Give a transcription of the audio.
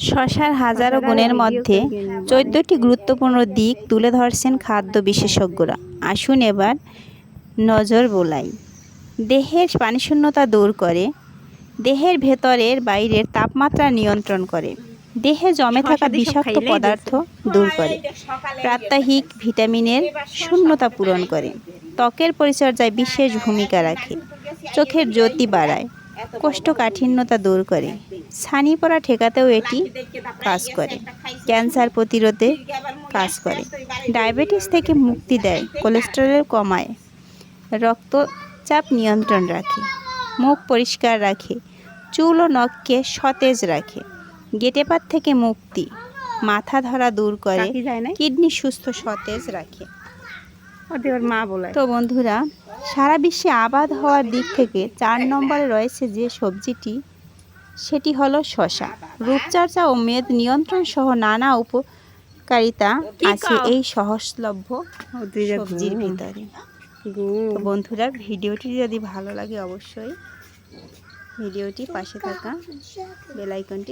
শশার হাজারো গুণের মধ্যে চোদ্দটি গুরুত্বপূর্ণ দিক তুলে ধরছেন খাদ্য বিশেষজ্ঞরা। আসুন এবার নজর বোলাই। দেহের পানিশূন্যতা দূর করে দেহের ভেতরের বাইরের তাপমাত্রা নিয়ন্ত্রণ করে দেহে জমে থাকা বিষাক্ত পদার্থ দূর করে প্রাত্যহিক ভিটামিনের শূন্যতা পূরণ করে ত্বকের পরিচর্যায় বিশেষ ভূমিকা রাখে চোখের জ্যোতি বাড়ায় কোষ্ঠকাঠিন্যতা দূর করে। ছানি পড়া ঠেকাতেও এটি কাজ করে। ক্যান্সার প্রতিরোধে কাজ করে। ডায়াবেটিস থেকে মুক্তি দেয় কোলেস্টেরল কমায় রক্তচাপ নিয়ন্ত্রণ রাখে মুখ পরিষ্কার রাখে চুল ও নখকে সতেজ রাখে গেটেপাত থেকে মুক্তি মাথা ধরা দূর করে কিডনি সুস্থ সতেজ রাখে। ওদের মা বলে। তো বন্ধুরা সারা বিশ্বে আবাদ হওয়ার দিক থেকে চার নম্বরে রয়েছে যে সবজিটি, সেটি হলো শশা রূপচর্চা ও মেদ নিয়ন্ত্রণ সহ নানা উপকারিতা আছে এই সহজলভ্য সবজির ভিতরে। বন্ধুরা, ভিডিওটি যদি ভালো লাগে অবশ্যই ভিডিওটি পাশে থাকা বেল আইকনটি